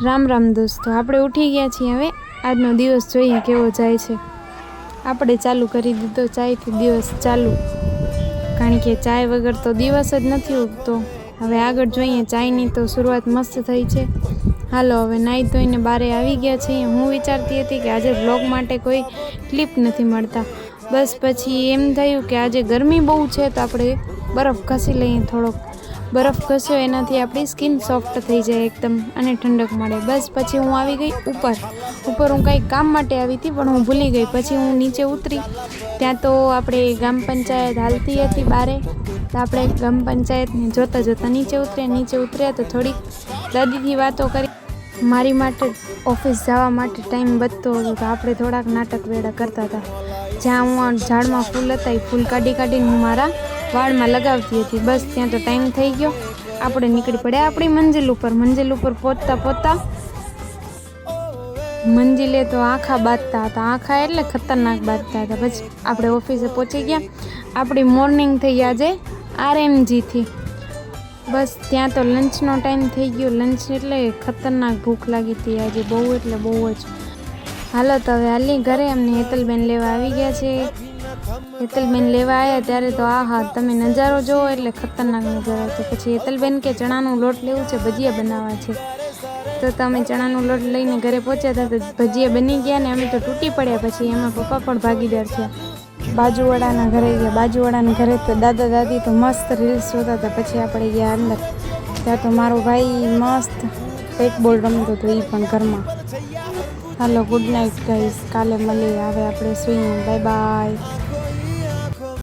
રામ રામ દોસ્તો, આપણે ઉઠી ગયા છીએ હવે. આજનો દિવસ જોઈએ કેવો જાય છે. આપણે ચાલુ કરી દીધો ચાયથી દિવસ ચાલુ. કારણ કે ચાય વગર તો દિવસ જ નથી ઉગતો. હવે આગળ જોઈએ ચાયની તો શરૂઆત મસ્ત થઈ છે. હાલો, હવે નાહી ધોઈને બારે આવી ગયા છીએ. હું વિચારતી હતી કે આજે બ્લોગ માટે કોઈ ક્લિપ નથી મળતા. બસ પછી એમ થયું કે આજે ગરમી બહુ છે તો આપણે બરફ ઘસી લઈએ થોડોક. બરફ ઘસ્યો એનાથી આપણી સ્કિન સોફ્ટ થઈ જાય એકદમ અને ઠંડક મળે. બસ પછી હું આવી ગઈ ઉપર. ઉપર હું કંઈ કામ માટે આવી હતી, પણ હું ભૂલી ગઈ. પછી હું નીચે ઉતરી. ત્યાં તો આપણે ગ્રામ પંચાયત હાલતી હતી બારે. તો આપણે ગ્રામ પંચાયતને જોતાં જોતાં નીચે ઉતર્યા. નીચે ઉતર્યા તો થોડીક દાદીથી વાતો કરી. મારી માટે ઓફિસ જવા માટે ટાઈમ બચતો હતો, તો આપણે થોડાક નાટક વેડા કરતા હતા. જ્યાં હું ઝાડમાં ફૂલ હતા, એ ફૂલ કાઢી કાઢીને હું મારા વાળમાં લગાવતી હતી. બસ ત્યાં તો ટાઈમ થઈ ગયો. આપણે નીકળી પડ્યા આપણી મંજિલ ઉપર. મંજિલ ઉપર પહોંચતા પહોંચતા મંજિલે તો આખા બાંધતા હતા. આખા એટલે ખતરનાક બાંધતા હતા. પછી આપણે ઓફિસે પહોંચી ગયા. આપણી મોર્નિંગ થઈ આજે આરએમજીથી બસ ત્યાં તો લંચનો ટાઈમ થઈ ગયો. લંચ એટલે ખતરનાક ભૂખ લાગી હતી આજે બહુ એટલે બહુ જ. હાલો તો હવે હાલી ઘરે અમને હેતલબેન લેવા આવી ગયા છે. હેતલબેન લેવા આવ્યા ત્યારે તો આ હા, તમે નજારો જોવો એટલે ખતરનાક નજારો છે. પછી હેતલબેન કે ચણાનું લોટ લેવું છે, ભજીયા બનાવવા છે. તો તમે ચણાનું લોટ લઈને ઘરે પહોંચ્યા હતા, તો ભજીયા બની ગયા ને અમે તો તૂટી પડ્યા. પછી એમાં પપ્પા પણ ભાગીદાર થયા. બાજુવાળાના ઘરે ગયા. બાજુવાળાના ઘરે તો દાદા દાદી તો મસ્ત રીલ્સ જોતા હતા. પછી આપણે ગયા અંદર. ત્યાં તો મારો ભાઈ મસ્ત એક બોલ રમતો હતો એ પણ ઘરમાં. હાલો ગુડ નાઇટ ગાઈસ કાલે મળીએ. હવે આપણે સુઈએ. Bye bye